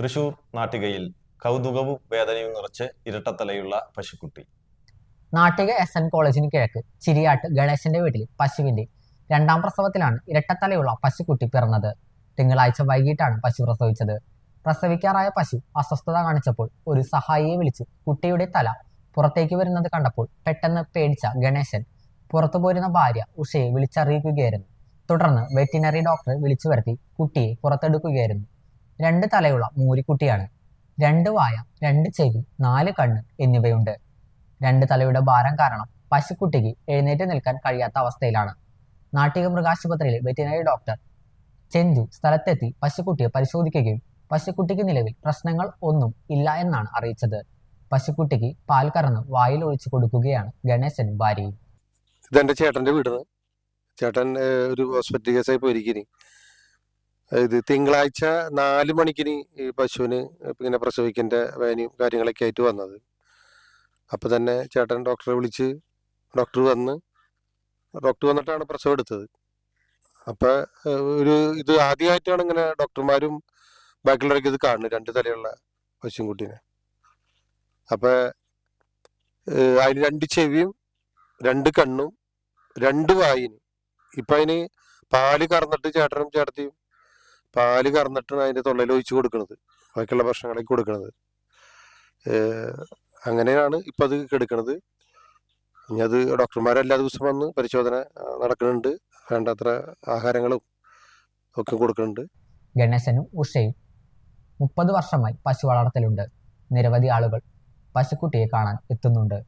തൃശൂർ നാട്ടികയിൽ കൗതുകവും വേദനയും നിറച്ച് ഇരട്ടത്തലയുള്ള പശുക്കുട്ടി. നാട്ടിക എസ് എൻ കോളേജിന് കിഴക്ക് ചിരിയാട്ട് ഗണേശന്റെ വീട്ടിൽ പശുവിന്റെ രണ്ടാം പ്രസവത്തിലാണ് ഇരട്ടത്തലയുള്ള പശുക്കുട്ടി പിറന്നത്. തിങ്കളാഴ്ച വൈകിട്ടാണ് പശു പ്രസവിച്ചത്. പ്രസവിക്കാറായ പശു അസ്വസ്ഥത കാണിച്ചപ്പോൾ ഒരു സഹായിയെ വിളിച്ച് കുട്ടിയുടെ തല പുറത്തേക്ക് വരുന്നത് കണ്ടപ്പോൾ പെട്ടെന്ന് പേടിച്ച ഗണേശൻ പുറത്തു പോരുന്ന ഭാര്യ ഉഷയെ വിളിച്ചറിയിക്കുകയായിരുന്നു. തുടർന്ന് വെറ്റിനറി ഡോക്ടറെ വിളിച്ചു വരുത്തി കുട്ടിയെ പുറത്തെടുക്കുകയായിരുന്നു. രണ്ട് തലയുള്ള മൂരിക്കുട്ടിയാണ്. രണ്ട് വായ രണ്ട് ചെവി നാല് കണ്ണ് എന്നിവയുണ്ട്. രണ്ട് തലയുടെ ഭാരം കാരണം പശുക്കുട്ടിക്ക് എഴുന്നേറ്റ് നിൽക്കാൻ കഴിയാത്ത അവസ്ഥയിലാണ്. നാട്ടിക മൃഗാശുപത്രിയിലെ വെറ്റിനറി ഡോക്ടർ ചെന്തു സ്ഥലത്തെത്തി പശുക്കുട്ടിയെ പരിശോധിക്കുകയും പശുക്കുട്ടിക്ക് നിലവിൽ പ്രശ്നങ്ങൾ ഒന്നും ഇല്ല എന്നാണ് അറിയിച്ചത്. പശുക്കുട്ടിക്ക് പാൽ കറന്ന് വായിൽ ഒഴിച്ചു കൊടുക്കുകയാണ് ഗണേശനും ഭാര്യയും. ഇതെന്റെ ചേട്ടന്റെ വീട്. ചേട്ടൻ ഒരു ഹോസ്പിറ്റൽ കേസായി പോയിരിക്കുന്നു. ഇത് തിങ്കളാഴ്ച നാല് മണിക്കിന് ഈ പശുവിന് ഇങ്ങനെ പ്രസവിക്കേണ്ട വേനയും കാര്യങ്ങളൊക്കെ ആയിട്ട് വന്നത്. അപ്പൊ തന്നെ ചേട്ടൻ ഡോക്ടറെ വിളിച്ച് ഡോക്ടർ വന്ന് ഡോക്ടർ വന്നിട്ടാണ് പ്രസവം എടുത്തത്. അപ്പൊ ഒരു ഇത് ആദ്യമായിട്ടാണ് ഇങ്ങനെ ഡോക്ടർമാരും ബാക്കിയുള്ളവർക്ക് ഇത് കാണുന്നത് രണ്ട് തലയുള്ള പശുക്കുട്ടീനെ. അപ്പൊ ഏഹ്, അതിന് രണ്ട് ചെവിയും രണ്ട് കണ്ണും രണ്ട് വായിനും. ഇപ്പൊ അതിന് പാൽ കറന്നിട്ട് ചേട്ടനും ചേട്ടത്തിയും പാൽ കറന്നിട്ടാണ് അതിന്റെ തൊള്ളയിൽ ഒഴിച്ചു കൊടുക്കുന്നത് ബാക്കിയുള്ള ഭക്ഷണങ്ങളൊക്കെ കൊടുക്കുന്നത് അങ്ങനെയാണ് ഇപ്പൊ അത് കെടുക്കണത്. ഇനി അത് ഡോക്ടർമാർ എല്ലാ ദിവസവും വന്ന് പരിശോധന നടക്കുന്നുണ്ട് വേണ്ടത്ര ആഹാരങ്ങളും ഒക്കെ കൊടുക്കുന്നുണ്ട് ഗണേശനും ഉഷയും മുപ്പത് വർഷമായി പശു വളർത്തലുണ്ട് നിരവധി ആളുകൾ പശുക്കുട്ടിയെ കാണാൻ എത്തുന്നുണ്ട്.